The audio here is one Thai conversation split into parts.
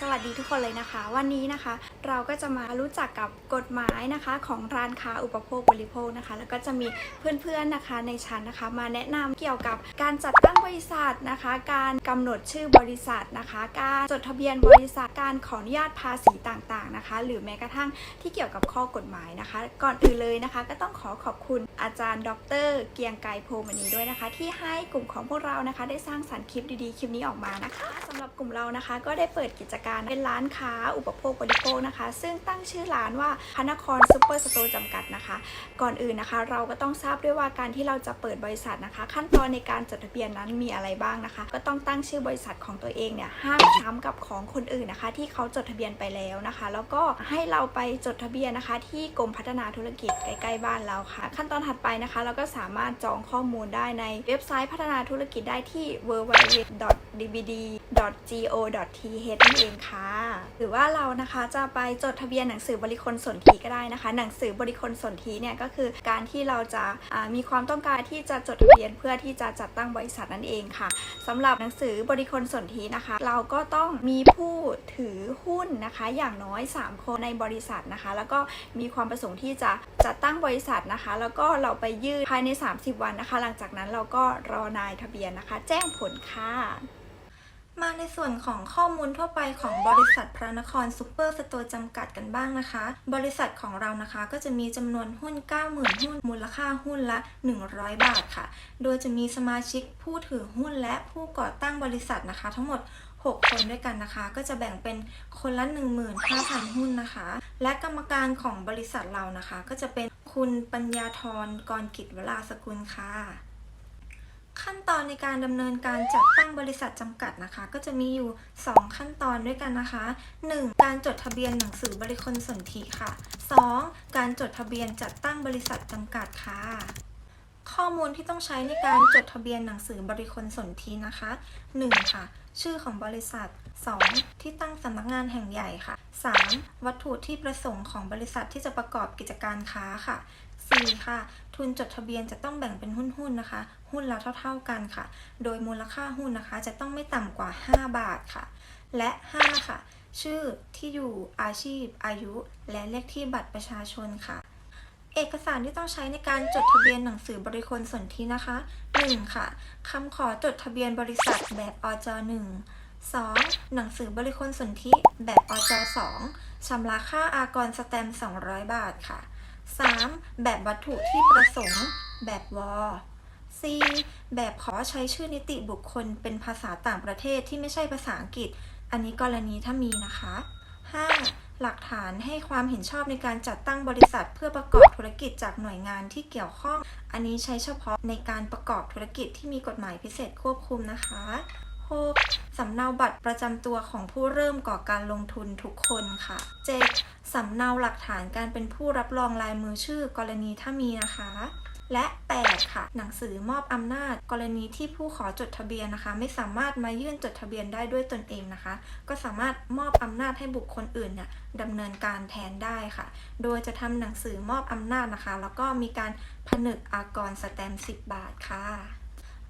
สวัสดีทุกคนเลยนะคะ วันนี้นะคะ เราก็จะมารู้จักกับกฎหมายนะคะของร้านค้าอุปโภคบริโภคนะคะ แล้วก็จะมีเพื่อนๆนะคะในชั้นนะคะ มาแนะนำเกี่ยวกับการจัดตั้งบริษัทนะคะ การกำหนดชื่อบริษัทนะคะ การจดทะเบียนบริษัทการขออนุญาตภาษีต่างๆนะคะ หรือแม้กระทั่งที่เกี่ยวกับข้อกฎหมายนะคะ ก่อนอื่นเลยนะคะ ก็ต้องขอขอบคุณอาจารย์ ดร เกียงไกรโพมณีด้วยนะคะ ที่ให้กลุ่มของพวกเรานะคะ ได้สร้างสรรค์คลิปดีๆคลิปนี้ออกมานะคะำหรับกลุ่มเรานะคะ ก็ได้เปิดกิจการเป็นร้านค้าอุปโภคบริโภคนะคะ ซึ่งตั้งชื่อร้านว่าพนครซูเปอร์สโตร์จำกัดนะคะ ก่อนอื่นนะคะ เราก็ต้องทราบด้วยว่าการที่เราจะเปิดบริษัทนะคะ ขั้นตอนในการจดทะเบียนนั้นมีอะไรบ้างนะคะ ก็ต้องตั้งชื่อบริษัทของตัวเองเนี่ยห้ามซ้ำกับของคนอื่นนะคะ ที่เขาจดทะเบียนไปแล้วนะคะ แล้วก็ให้เราไปจดทะเบียนนะคะ ที่กรมพัฒนาธุรกิจใกล้ๆบ้านเราค่ะ ขั้นตอนถัดไปนะคะ เราก็สามารถจองข้อมูลได้ในเว็บไซต์พัฒนาธุรกิจได้ที่ www.go.th นั่นเองค่ะ หรือว่าเรานะคะจะไปจดทะเบียนหนังสือบริคลสนธิก็ได้นะคะ หนังสือบริคลสนธิเนี่ยก็คือการที่เราจะมีความต้องการที่จะจดทะเบียนเพื่อที่จะจัดตั้งบริษัทนั่นเองค่ะสำหรับหนังสือบริคลสนธินะคะ เราก็ต้องมีผู้ถือหุ้นนะคะ อย่างน้อย 3 คนในบริษัทนะคะ แล้วก็มีความประสงค์ที่จะจัดตั้งบริษัทนะคะ แล้วก็เราไปยื่นภายใน 30 วันนะคะ หลังจากนั้นเราก็รอนายทะเบียนนะคะ แจ้งผลค่ะ มาในส่วนของข้อมูลทั่วไปของบริษัทพระนครซูเปอร์สโตร์จำกัดกันบ้างนะคะ บริษัทของเรานะคะก็จะมีจำนวนหุ้น 90,000 หุ้น มูลค่าหุ้นละ 100 บาทค่ะ โดยจะมีสมาชิกผู้ถือหุ้นและผู้ก่อตั้งบริษัทนะคะ ทั้งหมด 6 คนด้วยกันนะคะ ก็จะแบ่งเป็นคนละ 15,000 หุ้นนะคะ และกรรมการของบริษัทเรานะคะ ก็จะเป็นคุณปัญญาธรกรกิจวราสกุลค่ะ ขั้นตอนในการดำเนินการจัดตั้งบริษัทจำกัดนะคะ ก็จะมีอยู่ 2 ขั้นตอนด้วยกันนะคะ 1. การจดทะเบียนหนังสือบริคลสนธิค่ะ 2. การจดทะเบียนจัดตั้งบริษัทจำกัดค่ะ ข้อมูลที่ต้องใช้ในการจดทะเบียนหนังสือบริคลสนธินะคะ 1. ค่ะ ชื่อของบริษัท 2. ที่ตั้งสำนักงานแห่งใหญ่ค่ะ 3. วัตถุที่ประสงค์ของบริษัทที่จะประกอบกิจการค้าค่ะ 4. ค่ะ ทุนจดทะเบียนจะต้องแบ่งเป็นหุ้นๆนะคะ หุ้นละเท่า ๆกันค่ะ โดยมูลค่าหุ้นนะคะ จะต้องไม่ต่ำกว่า 5 บาทค่ะ และ 5 ค่ะ ชื่อที่อยู่อาชีพ อายุ และเลขที่บัตรประชาชนค่ะ เอกสารที่ต้องใช้ในการจดทะเบียนหนังสือบริคลสนธินะคะ 1. ค่ะคำขอจดทะเบียนบริษัทแบบอจ 1 2. หนังสือบริคลสนธิแบบอจ 2ชำระค่าอากรสแตมป์200 บาทค่ะ 3. แบบวัตถุที่ประสงค์ แบบวอ 4. แบบขอใช้ชื่อนิติบุคคล เป็นภาษาต่างประเทศที่ไม่ใช่ภาษาอังกฤษ อันนี้กรณีถ้ามีนะคะ 5. หลักฐานให้ความเห็นชอบในการจัดตั้งบริษัทเพื่อประกอบธุรกิจจากหน่วยงานที่เกี่ยวข้อง อันนี้ใช้เฉพาะในการประกอบธุรกิจที่มีกฎหมายพิเศษควบคุมนะคะ 6. สำเนาบัตรประจำตัวของผู้เริ่มก่อการลงทุนทุกคนค่ะ 7. สำเนาหลักฐานการเป็นผู้รับรองลายมือชื่อกรณีถ้ามีนะคะ และ 8 ค่ะ หนังสือมอบอำนาจ กรณีที่ผู้ขอจดทะเบียนนะคะ ไม่สามารถมายื่นจดทะเบียนได้ด้วยตนเองนะคะ ก็สามารถมอบอำนาจให้บุคคลอื่นเนี่ยดำเนินการแทนได้ค่ะ โดยจะทำหนังสือมอบอำนาจนะคะ แล้วก็มีการผนึกอากรสแตมป์10 บาทค่ะ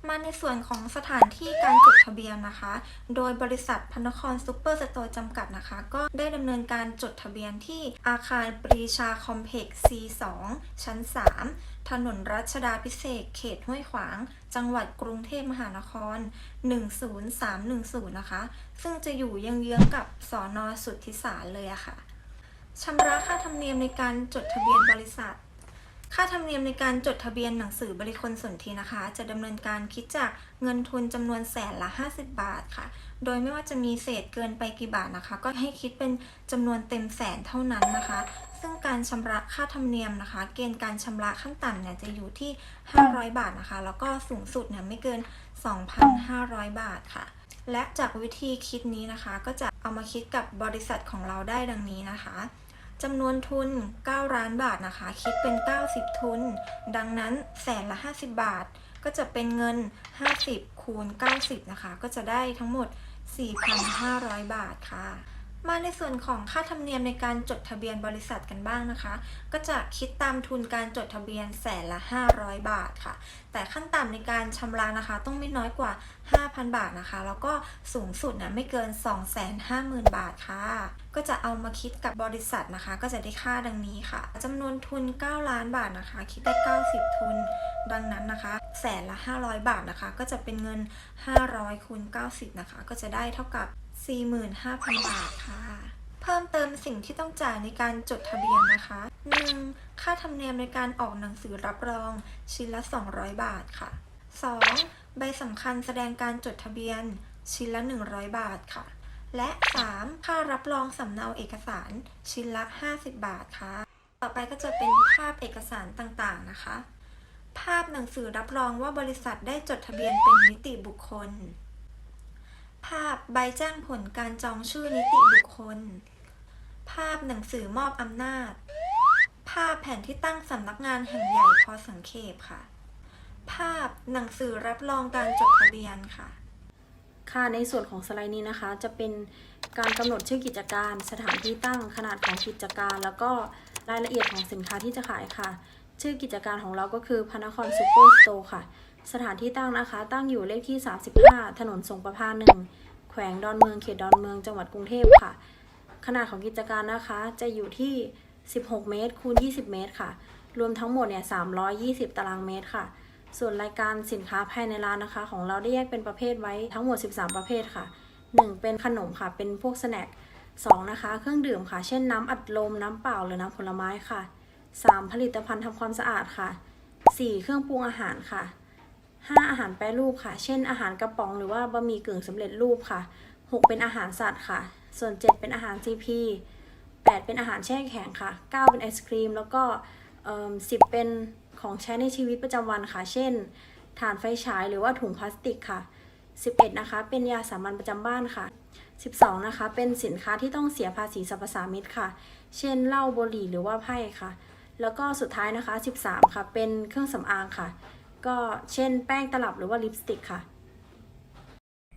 มาในส่วนของสถานที่การจดทะเบียนนะคะ โดยบริษัทพนครซูเปอร์สโตร์จำกัดนะคะ ก็ได้ดำเนินการจดทะเบียนที่อาคารปรีชาคอมเพล็กซ์ C2 ชั้น 3 ถนนรัชดาพิเศษ เขตห้วยขวาง จังหวัดกรุงเทพมหานคร 10310 นะคะ ซึ่งจะอยู่เยื้องๆกับสอนอสุทธิสารเลยอะค่ะชำระค่าธรรมเนียมในการจดทะเบียนบริษัท ค่าธรรมเนียมในการจดทะเบียนหนังสือบริคลสนธินะคะ จะดำเนินการคิดจากเงินทุนจำนวนแสนละ 50 บาทค่ะ โดยไม่ว่าจะมีเศษเกินไปกี่บาทนะคะ ก็ให้คิดเป็นจำนวนเต็มแสนเท่านั้นนะคะ ซึ่งการชำระค่าธรรมเนียมนะคะ เกณฑ์การชำระขั้นต่ำเนี่ยจะอยู่ที่ 500 บาทนะคะ แล้วก็สูงสุดเนี่ยไม่เกิน 2,500 บาทค่ะและจากวิธีคิดนี้นะคะ ก็จะเอามาคิดกับบริษัทของเราได้ดังนี้นะคะ จำนวนทุน 9 ล้านบาทนะคะ คิดเป็น 90 ทุน ดังนั้นแสนละ 50 บาท ก็จะเป็นเงิน 50 คูณ 90 นะคะ ก็จะได้ทั้งหมด 4,500 บาทค่ะ มาในส่วนของค่าธรรมเนียมในการจดทะเบียนบริษัทกันบ้างนะคะ ก็จะคิดตามทุนการจดทะเบียนแสนละ 500 บาทค่ะ แต่ขั้นต่ำในการชำระนะคะ ต้องไม่น้อยกว่า 5,000 บาทนะคะ แล้วก็สูงสุดนะไม่เกิน 250,000 บาทค่ะ ก็จะเอามาคิดกับบริษัทนะคะ ก็จะได้ค่าดังนี้ค่ะจำนวนทุน 9 ล้านบาทนะคะ คิดได้ 90 ทุนดังนั้นนะคะแสนละ 500 บาทนะคะ ก็จะเป็นเงิน 500คูณ90 นะคะ ก็จะได้เท่ากับ 45,000 บาทค่ะ เพิ่มเติมสิ่งที่ต้องจ่ายในการจดทะเบียนนะคะ 1. ค่าธรรมเนียมในการออกหนังสือรับรอง ชิ้นละ 200 บาทค่ะ 2. ใบสำคัญแสดงการจดทะเบียน ชิ้นละ 100 บาทค่ะ และ 3. ค่ารับรองสำเนาเอกสาร ชิ้นละ 50 บาทค่ะ ต่อไปก็จะเป็นภาพเอกสารต่างๆนะคะ ภาพหนังสือรับรองว่าบริษัทได้จดทะเบียนเป็นนิติบุคคล ภาพใบแจ้งผลการจองชื่อนิติบุคคล ภาพหนังสือมอบอำนาจ ภาพแผนที่ตั้งสำนักงานแห่งใหญ่พอสังเขปค่ะ ภาพหนังสือรับรองการจดทะเบียนค่ะ ค่ะในส่วนของสไลด์นี้นะคะ จะเป็นการกำหนดชื่อกิจการ สถานที่ตั้งขนาดของกิจการ แล้วก็รายละเอียดของสินค้าที่จะขายค่ะ ชื่อกิจการของเราก็คือพนครซูเปอร์สโตร์ค่ะ สถานที่ตั้งนะคะ ตั้งอยู่เลขที่ 35 ถนนสงประพาหนึ่งแขวงดอนเมืองเขตดอนเมืองจังหวัดกรุงเทพค่ะ ขนาดของกิจการนะคะ จะอยู่ที่ 16 เมตรคูณ 20 เมตรค่ะ รวมทั้งหมดเนี่ย 320 ตารางเมตรค่ะ ส่วนรายการสินค้าภายในร้านนะคะ ของเราได้แยกเป็นประเภทไว้ทั้งหมด 13 ประเภทค่ะ 1 เป็นขนมค่ะ เป็นพวกสแน็ค2นะคะ เครื่องดื่มค่ะ เช่นน้ำอัดลม น้ำเปล่าหรือน้ำผลไม้ค่ะ 3 ผลิตภัณฑ์ทำความสะอาดค่ะ 4 เครื่องปรุงอาหารค่ะ 5 อาหารแปรรูปค่ะ เช่น อาหารกระป๋องหรือว่าบะหมี่กึ่งสำเร็จรูปค่ะ 6 เป็นอาหารสัตว์ค่ะ ส่วน 7 เป็นอาหาร CP 8 เป็นอาหารแช่แข็งค่ะ 9 เป็นไอศครีม แล้วก็เอิ่ม10เป็นของใช้ในชีวิตประจำวันค่ะ เช่นถ่านไฟฉายหรือว่าถุงพลาสติกค่ะ 11 นะคะ เป็นยาสามัญประจำบ้านค่ะ 12 นะคะ เป็นสินค้าที่ต้องเสียภาษีสรรพสามิตค่ะ เช่นเหล้าบุหรี่หรือว่าไพ่ค่ะ แล้วก็สุดท้ายนะคะ 13 ค่ะ เป็นเครื่องสำอางค่ะ ก็เช่นแป้งตลับหรือว่าลิปสติกค่ะ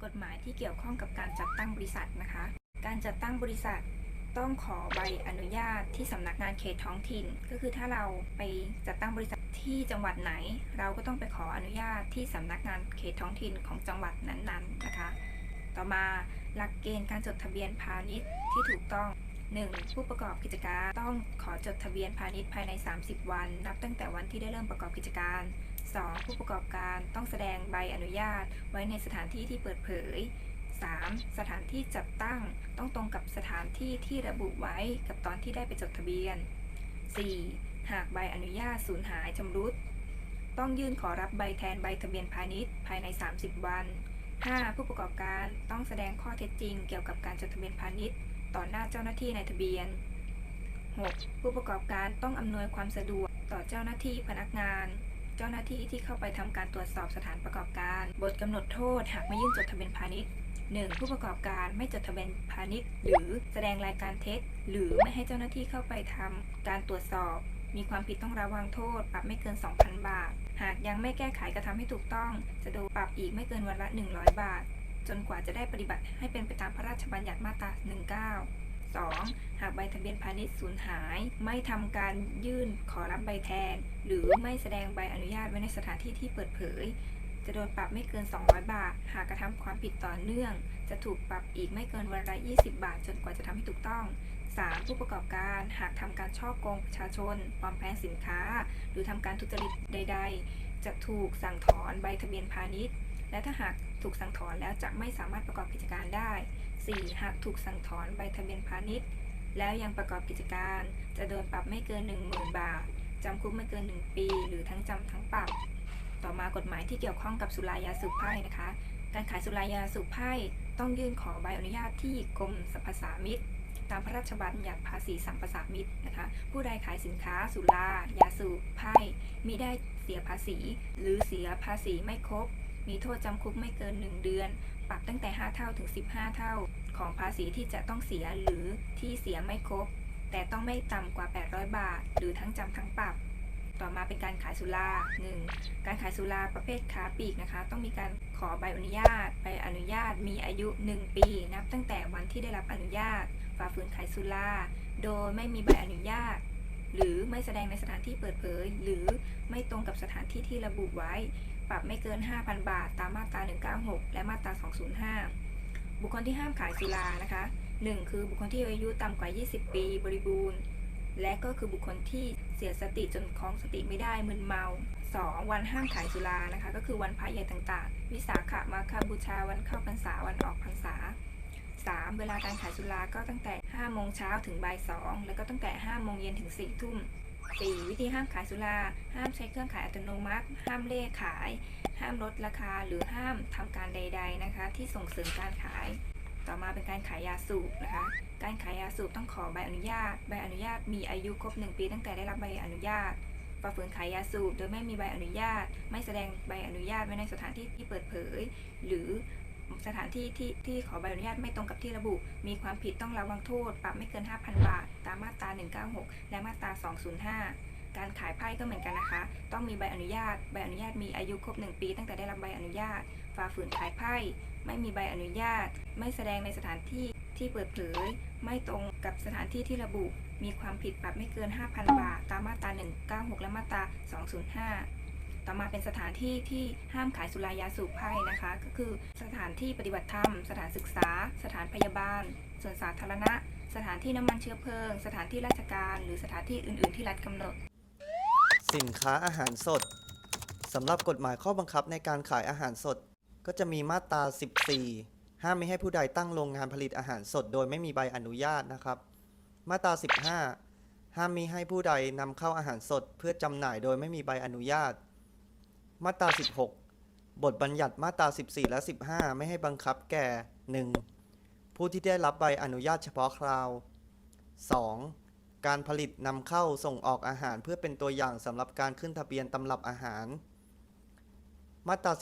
กฎหมายที่เกี่ยวข้องกับการจัดตั้งบริษัทนะคะ การจัดตั้งบริษัทต้องขอใบอนุญาตที่สำนักงานเขตท้องถิ่น ก็คือถ้าเราไปจัดตั้งบริษัทที่จังหวัดไหน เราก็ต้องไปขออนุญาตที่สำนักงานเขตท้องถิ่นของจังหวัดนั้นๆนะคะ ต่อมาหลักเกณฑ์การจดทะเบียนพาณิชย์ที่ถูกต้อง 1. ผู้ประกอบกิจการต้องขอจดทะเบียนพาณิชย์ภายใน 30 วัน นับตั้งแต่วันที่ได้เริ่มประกอบกิจการ 2. ผู้ประกอบการต้องแสดงใบอนุญาต ไว้ในสถานที่ที่เปิดเผย 3. สถานที่จัดตั้งต้องตรงกับสถานที่ที่ระบุไว้กับตอนที่ได้ไปจดทะเบียน 4. หากใบอนุญาตสูญหายชำรุด ต้องยื่นขอรับใบแทนใบทะเบียนพาณิชย์ภายใน 30 วัน 5. ผู้ประกอบการต้องแสดงข้อเท็จจริง เกี่ยวกับการจดทะเบียนพาณิชย์ ต่อหน้าเจ้าหน้าที่ในทะเบียน 6. ผู้ประกอบการต้องอำนวยความสะดวกต่อเจ้าหน้าที่พนักงาน เจ้าหน้าที่ที่เข้าไปทำการตรวจสอบสถานประกอบการ บทกำหนดโทษ หากไม่ยื่นจดทะเบียนพาณิชย์ 1. ผู้ประกอบการไม่จดทะเบียนพาณิชย์ หรือแสดงรายการเท็จ หรือไม่ให้เจ้าหน้าที่เข้าไปทำการตรวจสอบ มีความผิดต้องระวังโทษ ปรับไม่เกิน 2,000 บาท หากยังไม่แก้ไขกระทำให้ถูกต้อง จะโดนปรับอีกไม่เกินวันละ 100 บาท จนกว่าจะได้ปฏิบัติให้เป็นไปตามพระราชบัญญัติมาตรา 19 2. หากใบทะเบียนพาณิชย์สูญหาย ไม่ทำการยื่นขอรับใบแทน หรือไม่แสดงใบอนุญาตไว้ในสถานที่ที่เปิดเผย จะโดนปรับไม่เกิน 200 บาท หากกระทำความผิดต่อเนื่อง จะถูกปรับอีกไม่เกินวันละ20 บาท จนกว่าจะทำให้ถูกต้อง 3. ผู้ประกอบการหากทำการช่อโกงประชาชนปลอมแปลงสินค้า หรือทำการทุจริตใด ๆ จะถูกสั่งถอนใบทะเบียนพาณิชย์ และถ้าหากถูกสั่งถอนแล้วจะไม่สามารถประกอบกิจการได้ 4. หากถูกสั่งถอนใบทะเบียนพาณิชย์ แล้วยังประกอบกิจการ จะโดนปรับไม่เกิน 10,000 บาท จำคุกไม่เกิน 1 ปี หรือทั้งจำทั้งปรับ ต่อมากฎหมายที่เกี่ยวข้องกับสุรายาสูบไพ่นะคะ การขายสุรายาสูบไพ่ต้องยื่นขอใบอนุญาตที่กรมสรรพสามิตตามพระราชบัญญัติภาษีสัมปสามิตนะคะ ผู้ใดขายสินค้าสุรา ยาสูบ ไพ่มิได้เสียภาษี หรือเสียภาษีไม่ครบ มีโทษจำคุกไม่เกิน 1 เดือน ปรับตั้งแต่ 5 เท่าถึง 15 เท่า ของภาษีที่จะต้องเสียหรือที่เสียไม่ครบ แต่ต้องไม่ต่ำกว่า 800 บาท หรือทั้งจำทั้งปรับ ต่อมาเป็นการขายสุรา 1. การขายสุราประเภทค้าปลีกนะคะ ต้องมีการขอใบอนุญาต ใบอนุญาตมีอายุ 1 ปี นับตั้งแต่วันที่ได้รับอนุญาต ฝ่าฝืนขายสุรา โดยไม่มีใบอนุญาต หรือไม่แสดงในสถานที่เปิดเผย หรือไม่ตรงกับสถานที่ที่ระบุไว้ ปรับไม่เกิน 5,000 บาท ตามมาตรา 196 และมาตรา 205 บุคคลที่ห้ามขายสุรานะคะ 1. คือบุคคลที่อายุต่ำกว่า 20 ปีบริบูรณ์ และก็คือบุคคลที่เสียสติจนคล้องสติไม่ได้มึนเมา 2. วันห้ามขายสุรานะคะ ก็คือวันพระใหญ่ต่างๆ วิสาขมาคบูชาวันเข้าพรรษาวันออกพรรษา 3. เวลาการขายสุราก็ตั้งแต่5โมงเช้าถึงบ่าย2แล้วก็ตั้งแต่5โมงเย็นถึง4ทุ่ม 4. วิธีห้ามขายสุรา ห้ามใช้เครื่องขายอัตโนมัติ ห้ามเล่ขาย ห้ามลดราคา หรือห้ามทำการใด ๆนะคะ ที่ส่งเสริมการขาย ต่อมาเป็นการขายยาสูบนะคะ การขายยาสูบต้องขอใบอนุญาต ใบอนุญาตมีอายุครบ 1 ปี ตั้งแต่ได้รับใบอนุญาตฝ่าฝืนขายยาสูบโดยไม่มีใบอนุญาต ไม่แสดงใบอนุญาตไว้ในสถานที่ที่เปิดเผย หรือ สถานที่ที่ที่ขอใบอนุญาตไม่ตรงกับที่ระบุ มีความผิดต้องระวังโทษ ปรับไม่เกิน 5,000 บาท ตามมาตรา 196 และมาตรา 205 การขายไพ่ก็เหมือนกันนะคะ ต้องมีใบอนุญาต ใบอนุญาตมีอายุครบ 1 ปี ตั้งแต่ได้รับใบอนุญาต ฝ่าฝืนขายไพ่ ไม่มีใบอนุญาต ไม่แสดงในสถานที่ที่เปิดเผย ไม่ตรงกับสถานที่ที่ระบุ มีความผิดปรับไม่เกิน 5,000 บาท ตามมาตรา 196 และมาตรา 205 ต่อมาเป็นสถานที่ที่ห้ามขายสุรายาสูบไพ่นะคะ ก็คือสถานที่ปฏิบัติธรรม สถานศึกษา สถานพยาบาลส่วนสาธารณะ สถานที่น้ำมันเชื้อเพลิง สถานที่ราชการ หรือสถานที่อื่น ๆ ที่รัฐกำหนด สินค้าอาหารสดสำหรับกฎหมายข้อบังคับในการขายอาหารสด ก็จะมีมาตรา 14 ห้ามไม่ให้ผู้ใดตั้งโรงงานผลิตอาหารสด โดยไม่มีใบอนุญาตนะครับ มาตรา 15 ห้ามมิให้ผู้ใดนำเข้าอาหารสด เพื่อจำหน่ายโดยไม่มีใบอนุญาต มาตรา 16 บทบัญญัติมาตรา 14 และ 15 ไม่ให้บังคับแก่ 1. ผู้ที่ได้รับใบอนุญาตเฉพาะคราว 2. การผลิตนำเข้าส่งออกอาหารเพื่อเป็นตัวอย่างสำหรับการขึ้นทะเบียนตำรับอาหาร มาตรา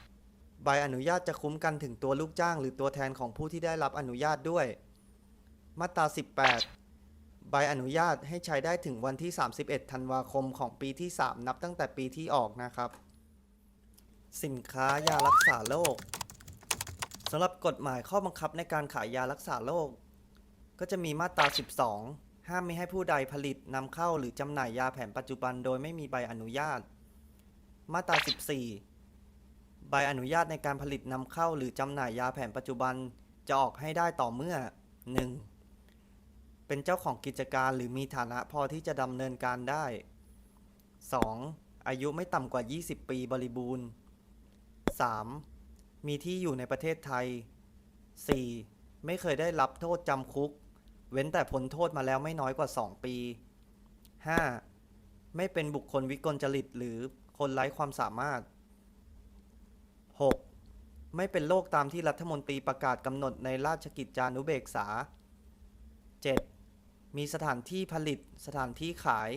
17 ใบอนุญาตจะคุ้มกันถึงตัวลูกจ้าง หรือตัวแทนของผู้ที่ได้รับอนุญาตด้วย มาตรา 18 ใบอนุญาตให้ใช้ได้ถึงวันที่ 31 ธันวาคมของปีที่ 3 นับตั้งแต่ปีที่ออกนะครับ สินค้ายารักษาโรคสำหรับกฎหมายข้อบังคับในการขายยารักษาโรคก็จะมีมาตรา 12 ห้ามไม่ให้ผู้ใดผลิตนำเข้าหรือจำหน่ายยาแผนปัจจุบันโดยไม่มีใบอนุญาต มาตรา 14 ใบอนุญาตในการผลิตนำเข้าหรือจำหน่ายยาแผนปัจจุบันจะออกให้ได้ต่อเมื่อ 1. เป็นเจ้าของกิจการหรือมีฐานะพอที่จะดำเนินการได้ 2. อายุไม่ต่ำกว่า 20 ปีบริบูรณ์ 3. มีที่อยู่ในประเทศไทย 4. ไม่เคยได้รับโทษจำคุก เว้นแต่พ้นโทษมาแล้วไม่น้อยกว่า 2 ปี 5. ไม่เป็นบุคคลวิกลจริตหรือคนไร้ความสามารถ 6. ไม่เป็นโรคตามที่รัฐมนตรีประกาศกำหนดในราชกิจจานุเบกษา 7. มีสถานที่ผลิต สถานที่ขาย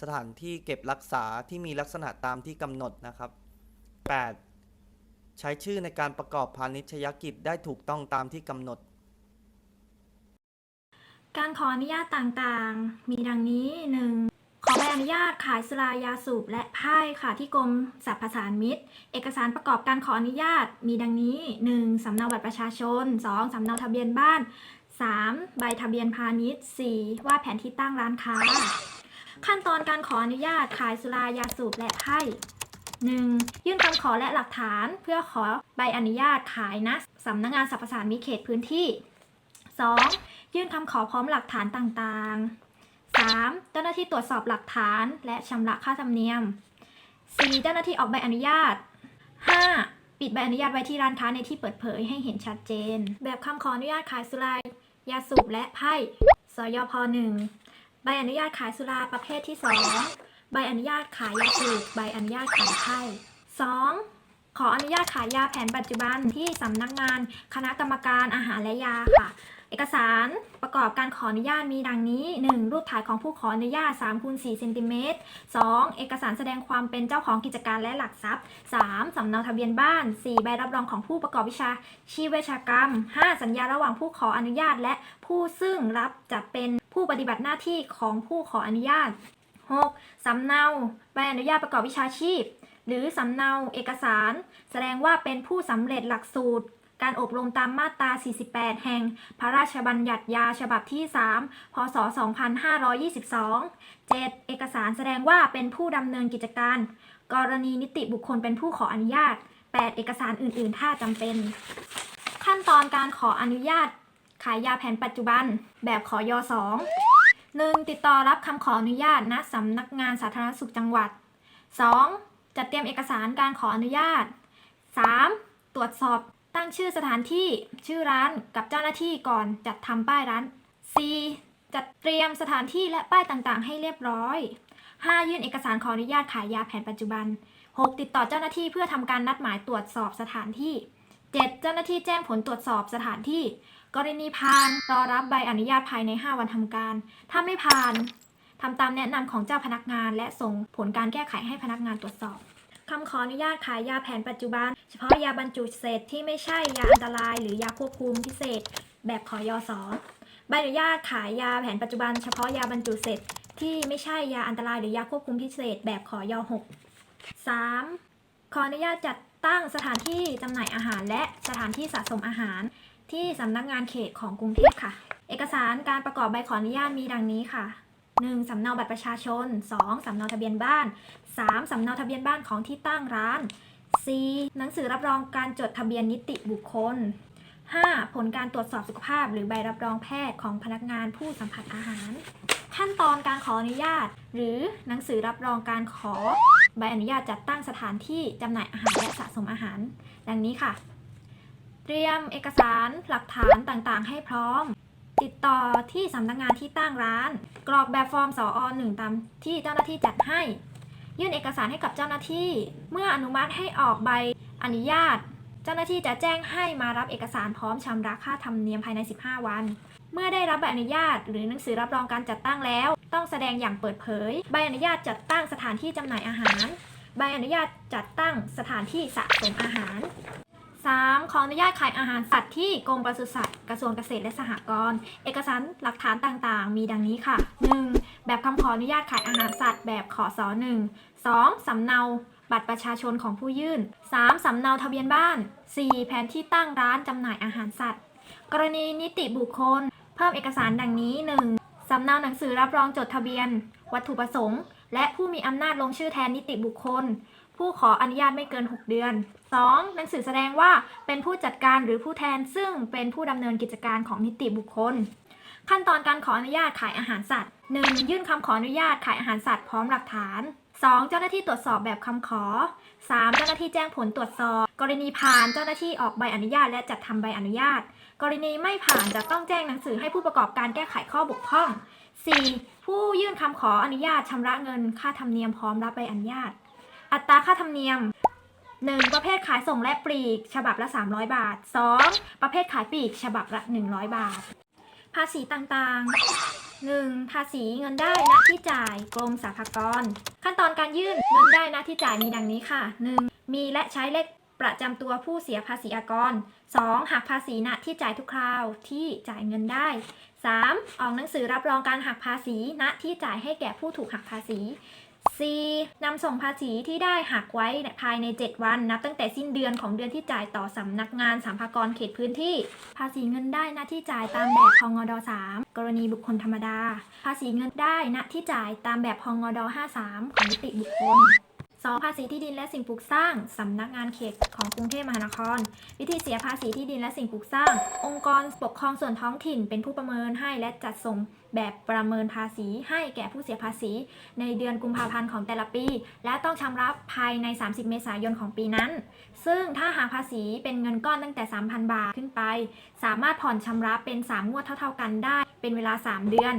สถานที่เก็บรักษาที่มีลักษณะตามที่กำหนดนะครับ 8. ใช้ชื่อในการประกอบพาณิชยกิจได้ถูกต้องตามที่กำหนด การขออนุญาตต่างๆ มีดังนี้ 1. ขอใบอนุญาตขายสุรายาสูบและไพ่ค่ะที่กรมสรรพสานมิตร เอกสารประกอบการขออนุญาตมีดังนี้ 1. สำเนาบัตรประชาชน 2. สำเนาทะเบียนบ้าน 3. ใบทะเบียนพาณิชย์ 4. ว่าดแผนที่ตั้งร้านค้า ขั้นตอนการขออนุญาตขายสุรายาสูบและไพ่ 1. ยื่นคำขอและหลักฐานเพื่อขอใบอนุญาตขายณสำนักงานสรรพสานมิตเขตพื้นที่ 2. ยื่นคำขอพร้อมหลักฐานต่างๆ 3. เจ้าหน้าที่ตรวจสอบหลักฐานและชำระค่าธรรมเนียม 4. เจ้าหน้าที่ออกใบอนุญาต 5. ปิดใบอนุญาตไว้ที่ร้านค้าในที่เปิดเผยให้เห็นชัดเจน แบบคำขออนุญาตขายสุรายยาสูบและไพ่สยพ 1 ใบอนุญาตขายสุราประเภทที่ 2 ใบอนุญาตขายยาสูบใบอนุญาตขายไพ่ 2. ขออนุญาตขายยาแผนปัจจุบันที่สำนักงานคณะกรรมการอาหารและยาค่ะ เอกสารประกอบการขออนุญาตมีดังนี้ 1. รูปถ่ายของผู้ขออนุญาต3คูณ4เซนติเมตร 2. เอกสารแสดงความเป็นเจ้าของกิจการและหลักทรัพย์ 3. สำเนาทะเบียนบ้าน 4. ใบรับรองของผู้ประกอบวิชาชีพเวชกรรม 5. สัญญาระหว่างผู้ขออนุญาตและผู้ซึ่งรับจะเป็นผู้ปฏิบัติหน้าที่ของผู้ขออนุญาต 6. สำเนาใบอนุญาตประกอบวิชาชีพ หรือสำเนาเอกสาร แสดงว่าเป็นผู้สำเร็จหลักสูตร การอบรมตามมาตรา 48 แห่ง พระราชบัญญัติยาฉบับที่ 3 พศ 2522 7. เอกสารแสดงว่าเป็นผู้ดำเนินกิจการ กรณีนิติบุคคลเป็นผู้ขออนุญาต 8. เอกสารอื่น ๆ ถ้าจำเป็น ขั้นตอนการขออนุญาตขายยาแผนปัจจุบัน แบบขอย2 1. ติดต่อรับคำขออนุญาตณสำนักงานสาธารณสุขจังหวัด 2. จัดเตรียมเอกสารการขออนุญาต 3. ตรวจสอบตั้งชื่อสถานที่ชื่อร้านกับเจ้าหน้าที่ก่อนจัดทำป้ายร้าน 4. จัดเตรียมสถานที่และป้ายต่างๆ ให้เรียบร้อย 5. ยื่นเอกสารขออนุญาตขายยาแผนปัจจุบัน 6. ติดต่อเจ้าหน้าที่เพื่อทำการนัดหมายตรวจสอบสถานที่ 7. เจ้าหน้าที่แจ้งผลตรวจสอบสถานที่ กรณีผ่านรอรับใบอนุญาตภายใน 5 วันทำการ ถ้าไม่ผ่านทำตามแนะนำของเจ้าพนักงาน และส่งผลการแก้ไขให้พนักงานตรวจสอบคำขออนุญาตขายยาแผนปัจจุบัน เฉพาะยาบรรจุเศษที่ไม่ใช่ยาอันตราย หรือยาควบคุมพิเศษ แบบขอยอสอใบอนุญาตขายยาแผนปัจจุบัน เฉพาะยาบรรจุเศษที่ไม่ใช่ยาอันตรายหรือยาควบคุมพิเศษ แบบขอยหก 3. ขออนุญาตจัด ตั้งสถานที่จำหน่ายอาหาร และสถานที่สะสมอาหาร ที่สำนักงานเขตของกรุงเทพค่ะ เอกสารการประกอบใบขออนุญาตมีดังนี้ค่ะ 1. สำเนาบัตรประชาชน 2. สำเนาทะเบียนบ้าน 3. สำเนาทะเบียนบ้านของที่ตั้งร้าน 4. หนังสือรับรองการจดทะเบียนนิติบุคคล 5. ผลการตรวจสอบสุขภาพ หรือใบรับรองแพทย์ของพนักงานผู้สัมผัสอาหาร ขั้นตอนการขออนุญาต หรือหนังสือรับรองการขอ ใบอนุญาตจัดตั้งสถานที่จำหน่ายอาหารและสะสมอาหาร ดังนี้ค่ะ เตรียมเอกสารหลักฐานต่างๆ ให้พร้อม ติดต่อที่สำนักงานที่ตั้งร้าน กรอกแบบฟอร์มสอหนึ่งตามที่เจ้าหน้าที่จัดให้ ยื่นเอกสารให้กับเจ้าหน้าที่ เมื่ออนุมัติให้ออกใบอนุญาต เจ้าหน้าที่จะแจ้งให้มารับเอกสารพร้อมชำระค่าธรรมเนียมภายใน 15 วัน เมื่อได้รับใบอนุญาต หรือหนังสือรับรองการจัดตั้งแล้ว ต้องแสดงอย่างเปิดเผย ใบอนุญาตจัดตั้งสถานที่จำหน่ายอาหาร ใบอนุญาตจัดตั้งสถานที่สะสมอาหาร 3. ขออนุญาตขายอาหารสัตว์ที่กรมปศุสัตว์กระทรวงเกษตรและสหกรณ์เอกสารหลักฐานต่างๆ มีดังนี้ค่ะ 1. แบบคำขออนุญาตขายอาหารสัตว์แบบขอสอ1 2. สำเนา บัตรประชาชนของผู้ยื่น 3. สำเนาทะเบียนบ้าน 4. แผนที่ตั้งร้านจำหน่ายอาหารสัตว์ กรณีนิติบุคคล เพิ่มเอกสารดังนี้ 1. สำเนาหนังสือรับรองจดทะเบียน วัตถุประสงค์ และผู้มีอำนาจลงชื่อแทนนิติบุคคล ผู้ขออนุญาตไม่เกิน 6 เดือน 2. หนังสือแสดงว่าเป็นผู้จัดการหรือผู้แทนซึ่งเป็นผู้ดำเนินกิจการของนิติบุคคลขั้นตอนการขออนุญาตขายอาหารสัตว์ 1. ยื่นคำขออนุญาตขายอาหารสัตว์พร้อมหลักฐาน 2. เจ้าหน้าที่ตรวจสอบแบบคำขอ 3. เจ้าหน้าที่แจ้งผลตรวจสอบ กรณีผ่านเจ้าหน้าที่ออกใบอนุญาต และจัดทำใบอนุญาต กรณีไม่ผ่านจะต้องแจ้งหนังสือให้ผู้ประกอบการแก้ไขข้อบกพร่อง 4. ผู้ยื่นคำขออนุญาตชำระเงินค่าธรรมเนียมพร้อมรับใบอนุญาต อัตราค่าธรรมเนียม 1. ประเภทขายส่งและปลีก ฉบับละ 300 บาท 2. ประเภทขายปลีก ฉบับละ 100 บาท ภาษีต่างๆ 1. ภาษีเงินได้ณที่จ่ายกรมสรรพากร ขั้นตอนการยื่นเงินได้ณที่จ่ายมีดังนี้ค่ะ 1. มีและใช้เลขประจำตัวผู้เสียภาษีอากร 2. หักภาษีณที่จ่ายทุกคราวที่จ่ายเงินได้ 3. ออกหนังสือรับรองการหักภาษีณที่จ่ายให้แก่ผู้ถูกหักภาษี 4. นำส่งภาษีที่ได้หักไว้ภายใน 7 วัน นับตั้งแต่สิ้นเดือนของเดือนที่จ่ายต่อสำนักงานสัมภากรเขตพื้นที่ ภาษีเงินได้ณที่จ่ายตามแบบพงด3กรณีบุคคลธรรมดา ภาษีเงินได้ณที่จ่ายตามแบบพงด53ของนิติบุคคล 2. ภาษีที่ดินและสิ่งปลูกสร้าง สำนักงานเขตของกรุงเทพมหานคร วิธีเสียภาษีที่ดินและสิ่งปลูกสร้าง องค์กรปกครองส่วนท้องถิ่น เป็นผู้ประเมินให้และจัดส่งแบบประเมินภาษีให้แก่ผู้เสียภาษี ในเดือนกุมภาพันธ์ของแต่ละปี และต้องชำระภายใน 30 เมษายนของปีนั้น ซึ่งถ้าหากภาษีเป็นเงินก้อนตั้งแต่ 3,000 บาทขึ้นไป สามารถผ่อนชำระเป็น 3 งวดเท่า ๆกันได้ เป็นเวลา 3 เดือน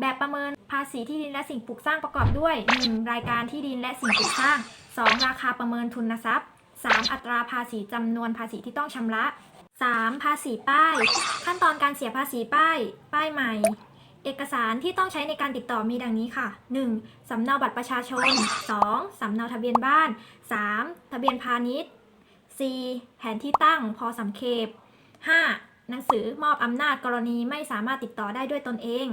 แบบประเมิน ภาษีที่ดินและสิ่งปลูกสร้างประกอบด้วย 1. รายการที่ดินและสิ่งปลูกสร้าง 2. ราคาประเมินทุนทรัพย์ 3. อัตราภาษีจำนวนภาษีที่ต้องชำระ 3. ภาษีป้าย ขั้นตอนการเสียภาษีป้าย ป้ายใหม่ เอกสารที่ต้องใช้ในการติดต่อมีดังนี้ค่ะ 1. สำเนาบัตรประชาชน 2. สำเนาทะเบียนบ้าน 3. ทะเบียนพาณิชย์ 4. แผนที่ตั้งพอสำเขป 5. หนังสือมอบอำนาจกรณีไม่สามารถติดต่อได้ด้วยตนเอง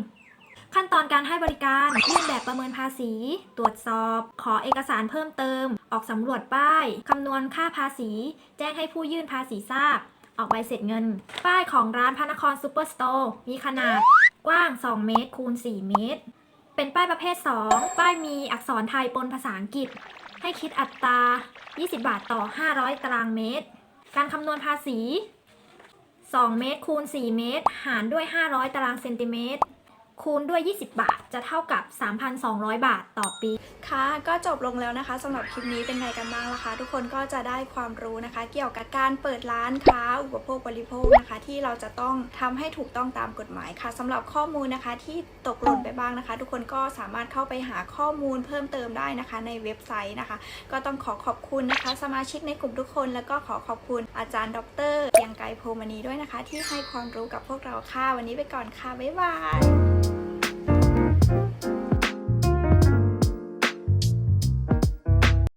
ขั้นตอนการให้บริการยื่นแบบประเมินภาษี ตรวจสอบ ขอเอกสารเพิ่มเติม ออกสำรวจป้าย คำนวณค่าภาษี แจ้งให้ผู้ยื่นภาษีทราบ ออกใบเสร็จเงิน ป้ายของร้านพระนครซูเปอร์สโตร์มีขนาดกว้าง 2 เมตรคูณ 4 เมตร เป็นป้ายประเภท 2 ป้ายมีอักษรไทยปนภาษาอังกฤษ ให้คิดอัตรา 20 บาทต่อ 500 ตารางเมตร การคำนวณภาษี 2 เมตรคูณ 4 เมตร หารด้วย 500 ตารางเซนติเมตร คูณด้วย 20 บาท จะเท่ากับ 3,200 บาทต่อปี ค่ะ ก็จบลงแล้วนะคะสำหรับคลิปนี้เป็นไงกันบ้างล่ะคะ ทุกคนก็จะได้ความรู้นะคะ เกี่ยวกับการเปิดร้านค้า อุปโภคบริโภคนะคะ ที่เราจะต้องทำให้ถูกต้องตามกฎหมายค่ะสำหรับข้อมูลนะคะที่ตกหล่นไปบ้างนะคะ ทุกคนก็สามารถเข้าไปหาข้อมูลเพิ่มเติมได้นะคะ ในเว็บไซต์นะคะ ก็ต้องขอขอบคุณนะคะ สมาชิกในกลุ่มทุกคน แล้วก็ขอขอบคุณอาจารย์ดรเกียงไกรโพมณีด้วยนะคะ ที่ให้ความรู้กับพวกเราค่ะวันนี้ไปก่อนค่ะบ๊ายบาย